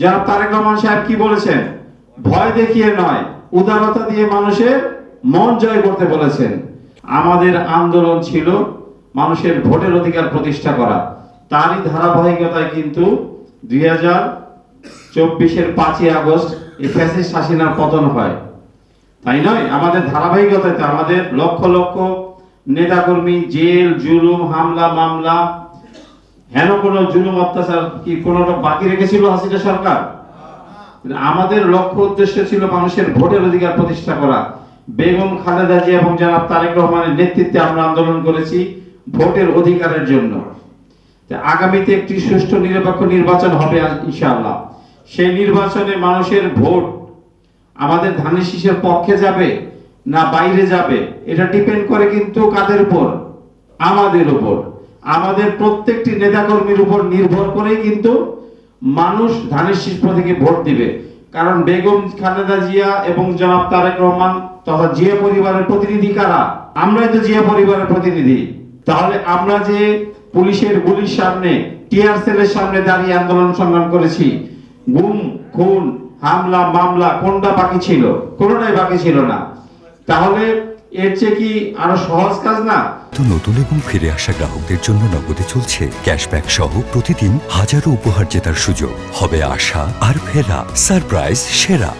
যারা তারেক রহমান সাহেব কি বলেছেন? ভয় দেখিয়ে নয়, উদারতা দিয়ে মানুষের মন জয় করতে বলেছেন। আমাদের আন্দোলন ছিল মানুষের ভোটের অধিকার প্রতিষ্ঠা করা। তারই ধারাবাহিকতায় কিন্তু দুই হাজার চব্বিশের পাঁচই আগস্ট এই ফ্যাসিস্ট পতন হয়। তাই নয়, আমাদের ধারাবাহিকতাতে আমাদের লক্ষ লক্ষ নেতাকর্মী, জেল, জুলুম, হামলা, মামলা হেন কোনো জুলুম, অত্যাচার কি কোনোটা বাকি রেখেছিল হাসিনা সরকার? আমাদের লক্ষ্য উদ্দেশ্য ছিল মানুষের ভোটের অধিকার প্রতিষ্ঠা করা। বেগম খালেদা জিয়া এবং জনাব তারেক রহমানের নেতৃত্বে আমরা আন্দোলন করেছি ভোটের অধিকারের জন্য। আগামীতে একটি সুষ্ঠু নিরপেক্ষ নির্বাচন হবে ইনশাআল্লাহ। সেই নির্বাচনে মানুষের ভোট আমাদের ধানের শীষের পক্ষে যাবে না বাইরে যাবে, এটা ডিপেন্ড করে কিন্তু কাদের উপর? আমাদের উপর। আমাদের প্রত্যেকটি নেতাকর্মীর উপর নির্ভর করেই কিন্তু মানুষ ধানের শীষ থেকে ভোট দিবে। কারণ বেগম খালেদা জিয়া এবং জনাব তারেক রহমান তথা জিয়া পরিবারের প্রতিনিধি কারা? আমরাই তো জিয়া পরিবারের প্রতিনিধি। তাহলে আমরা যে পুলিশের গুলির সামনে টিআর সেলের সামনে দাঁড়িয়ে আন্দোলন সংগ্রাম করেছি, গুম, খুন, হামলা, মামলা কোনটা বাকি ছিল? কোনটাই বাকি ছিল না। তাহলে এর চেয়ে কি আরও সহজ কাজ না? তো নতুন এবং ফিরে আসা গ্রাহকদের জন্য নগদে চলছে ক্যাশব্যাক সহ প্রতিদিন হাজারো উপহার জেতার সুযোগ। হবে আশা আর ফেরা সারপ্রাইজ সেরা।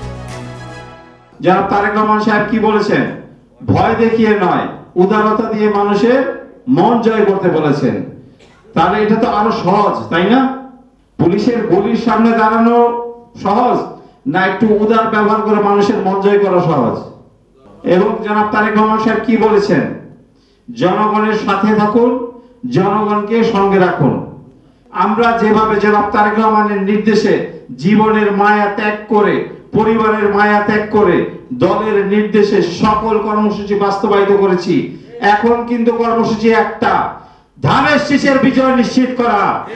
যারা তারেক রহমান সাহেব কি বলেছেন? ভয় দেখিয়ে নয় উদারতা দিয়ে মানুষের মন জয় করতে বলেছেন। তাহলে এটা তো আরও সহজ তাই না? পুলিশের গুলির সামনে দাঁড়ানো সহজ না একটু উদার ব্যবহার করে মানুষের মন জয় করা সহজ? এবং জনাব তারেক রহমান সাহেব কি বলেছেন? জনগণের সাথে থাকুন, জনগণকে সঙ্গে রাখুন। আমরা যেভাবে জনাব তারেক রহমানের নির্দেশে জীবনের মায়া ত্যাগ করে, পরিবারের মায়া ত্যাগ করে, দলের নির্দেশে সকল কর্মসূচি বাস্তবায়িত করেছি, এখন কিন্তু কর্মসূচি একটা। ধানের শীষের বিজয় নিশ্চিত করা।